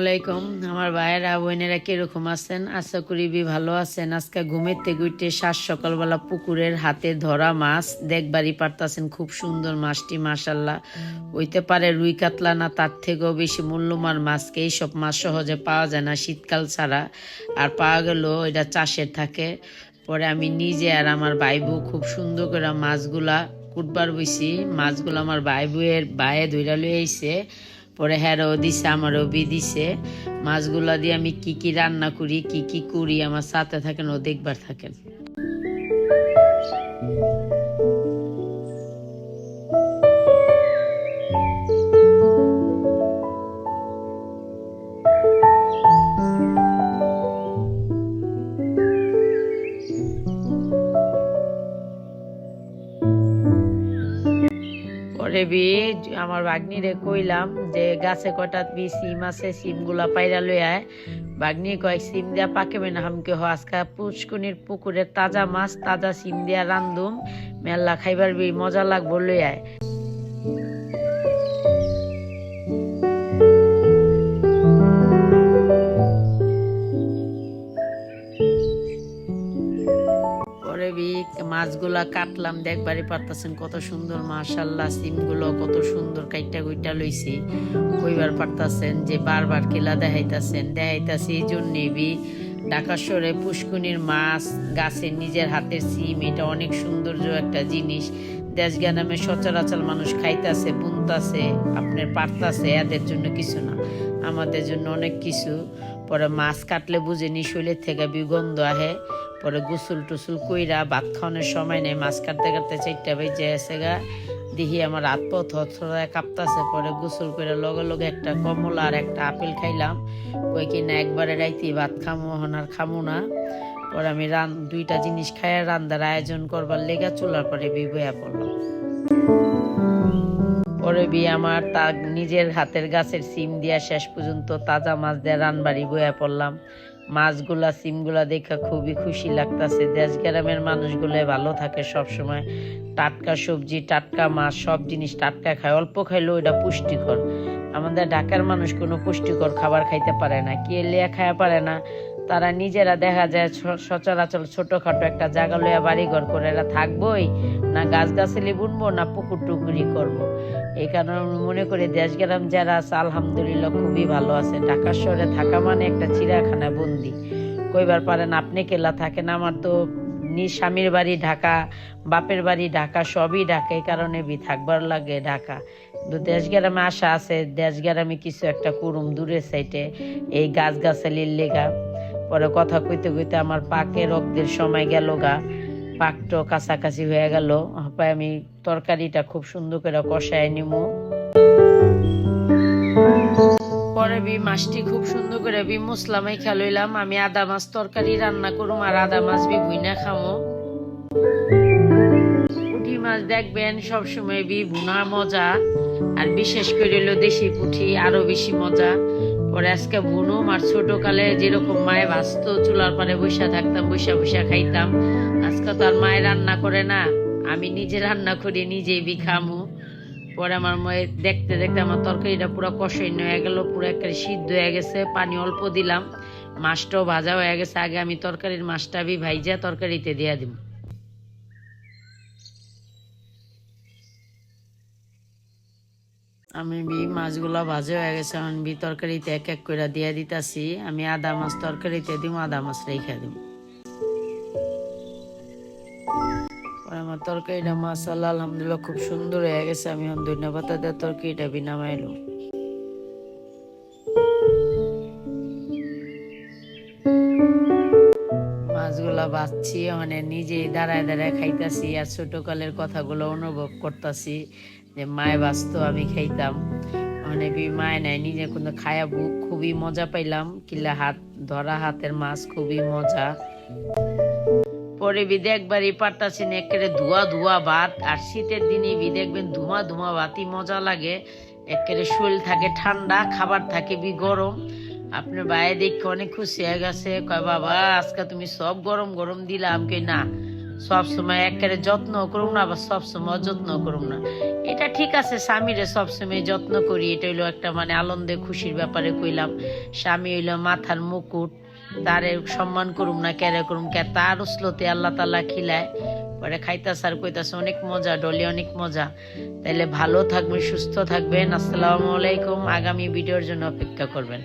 আলাইকুম। আমার ভাইয়েরা, বোনেরা কীরকম আছেন? আশা করি বি ভালো আছেন। আজকে ঘুমের থেকে উঠে সাত সকালবেলা পুকুরের হাতে ধরা মাছ। দেখবারই পারতাছেন খুব সুন্দর মাছটি মাসাল্লাহ হইতে পারে রুই কাতলা না, তার থেকেও বেশি মূল্যমান মাছকে এইসব মাছ সহজে পাওয়া যায় না শীতকাল ছাড়া। আর পাওয়া গেলেও এটা চাষের থাকে। পরে আমি নিজে আর আমার ভাই বউ খুব সুন্দর করে মাছগুলা কুটবার বইছি। মাছগুলো আমার ভাই বউয়ের ভাইয়ে ধইরা লই পরে হ্যারও দিছে আমারও বি দিছে। মাছগুলা দিয়ে আমি কি কি রান্না করি, কি কি করি, আমার সাথে থাকেন ও দেখবার থাকেন। পরে বি আমার বাগনিরে কইলাম যে গাছে কটা বি সিম আছে, সিমগুলা পাইরা লই আয়। বাগনি কয়, সিম দিয়া পাকেবে না হামকে হ, আজকা পুষ্কুনির পুকুরের তাজা মাছ, তাজা সিম দিয়া রান্ধুম মেলা খাইবার বি মজা লাগবো লই আয়। মাছগুলা কাটলাম দেখবারই পারতাছেন কত সুন্দর মাশাল্লাহ সিমগুলো কত সুন্দর কাইটা গুইটা লইছি। কইবার পারতাছেন যে বারবার কেলা দেখাইতাছেন। দেখাইতাছি এই জন্যে বি, ঢাকা পুষ্কুনির মাছ, গাছের নিজের হাতের সিম, এটা অনেক সৌন্দর্য একটা জিনিস। দেশ গ্রামে সচরাচর মানুষ খাইতাছে, বুনতাছে, আপনার পারতাছে, এদের জন্য কিছু না। আমাদের জন্য অনেক কিছু। পরে মাছ কাটলে বুঝে নি শৈলের থেকে বিগন্ধ আহে। পরে গুসুল টুসুল কইরা ভাত খাওয়ানোর সময় নেই, মাছ কাটতে কাটতে চারটা বেজে এসে গা। দেখি আমার হাত পথ থরথরায় কাঁপতাছে, পরে গোসল করে লগে লগে একটা কমলা আর একটা আপেল খাইলাম। কই কি না একবারে রাইতে ভাত খামো হন আর খামো না। পরে আমি রান দুইটা জিনিস খাইয়া রান্দার আয়োজন করবার লেগা চুলার পরে বিবয়া পড়লাম। পরে বি আমার তা নিজের হাতের গাছের সিম দিয়া শেষ পর্যন্ত তাজা মাছ দিয়ে রানবাড়ি বয়া পড়লাম। মাছগুলা, সিমগুলা দেখা খুবই খুশি লাগতাছে। দেশ গ্রামের মানুষগুলো ভালো থাকে সব সময় টাটকা সবজি, টাটকা মাছ, সব জিনিস টাটকা খায়, অল্প খাইলেও এটা পুষ্টিকর। আমাদের ঢাকার মানুষ কোনো পুষ্টিকর খাবার খাইতে পারে না কে লিয়া খাইয়া পারে না। তারা নিজেরা দেখা যায় সচরাচর ছোটখাটো একটা জায়গা লইয়া বাড়ি ঘর করে, এরা থাকবোই? না গাছ গাছালি বুনবো, না পুকুর টুকুরি করব? এই কারণে মনে করি দেশ গ্রাম যারা আছে, আলহামদুলিল্লাহ খুবই ভালো আছে। ঢাকা শহরে থাকা মানে একটা চিড়াখানা বন্দি। কইবার পারেন আপনি কেলা থাকেন? আমার তো নিজ স্বামীর বাড়ি ঢাকা, বাপের বাড়ি ঢাকা, সবই ঢাকা। এই কারণে বি থাকবার লাগে ঢাকা। কিন্তু দেশ গ্রামে আশা আছে দেশ গ্রামে কিছু একটা করুম দূরের সাইটে এই গাছ গাছালির লেগা। পরে কথা কইতে কইতে আমার পাকে রক্তের সময় গেল গা। পাকটো কাছাকাছি হয়ে গেল। আমি তরকারিটা খুব সুন্দর করে কষায় নিমু পরে বি মাছটি খুব সুন্দর করে বি মশলা মাইখা লইলাম। আমি আদা মাছ তরকারি রান্না করুম আর আদা মাছ বি ভুইনা খামো। পুঁটি মাছ দেখবেন, সবসময় বি ভুনা মজা। আর বিশেষ করে হলো দেশি পুঁটি, আরও বেশি মজা। পরে আজকে বুনুম আর ছোট কালে যেরকম মায়ে ভাজত চুলার পারে বসে থাকতাম, বসে বসে খাইতাম। আজকে তো আর মায়ে রান্না করে না। আমি নিজে রান্না করি, নিজেই বি খামু পরে আমার মায়ের দেখতে দেখতে আমার তরকারিটা পুরো কষাই হয়ে গেল, পুরো একটা সিদ্ধ হয়ে গেছে, পানি অল্প দিলাম। মাছটাও ভাজা হয়ে গেছে, আগে আমি তরকারির মাছটা বি ভাইজা তরকারিতে দিয়া দিব। আমি বি, মাছগুলো ভাজা হয়ে গেছে এখন বি তরকারিতে এক এক করে দিয়ে দিতাছি। আমি আদা মাছ তরকারিতে দিব আদা মাছ রেখে দিব আমার তরকারিটা মাসাল্লাহ আলহামদুলিল্লাহ খুব সুন্দর হয়ে গেছে। আমি ধন্যবাদ পাতা দিয়ে তরকারিটা বিনামাইলো মাছগুলা বাঁচছি মানে নিজেই দাঁড়ায় দাঁড়ায় খাইতাছি আর ছোটকালের কথাগুলো অনুভব করতাছি যে মায় বাঁচত, আমি খাইতাম। মানে মায় নাই, নিজে কোনো খায়া খুবই মজা পাইলাম। কিলা হাত, ধরা হাতের মাছ খুবই মজা। পরে বি দেখবারই পারতাছি না একেবারে ধোয়া ধোয়া ভাত, আর শীতের দিনে বি দেখবেন ধুমা ধুমা ভাতই মজা লাগে। একেবারে শরীর থাকে ঠান্ডা, খাবার থাকে বি গরম। আপনার বাইরে দেখে অনেক খুশি হয়ে গেছে, কয়, বাবা, আজকে তুমি সব গরম গরম দিলাম কে না, সব সময় একেবারে যত্ন করুম না আবার সব সময় যত্ন করুম না। এটা ঠিক আছে, স্বামীরে সবসময় যত্ন করি। এটা হইল একটা মানে আনন্দে খুশির ব্যাপারে কইলাম। স্বামী হইল মাথার মুকুট তারে সম্মান করুম না কেরে করুম কে তার উসলতে আল্লাহ তাল্লাহ খিলায়। পরে খাইতাছে আর কইতাছে, অনেক মজা, ডলি, অনেক মজা। তাইলে ভালো থাকবেন, সুস্থ থাকবেন। আসসালামু আলাইকুম। আগামী ভিডিওর জন্য অপেক্ষা করবেন।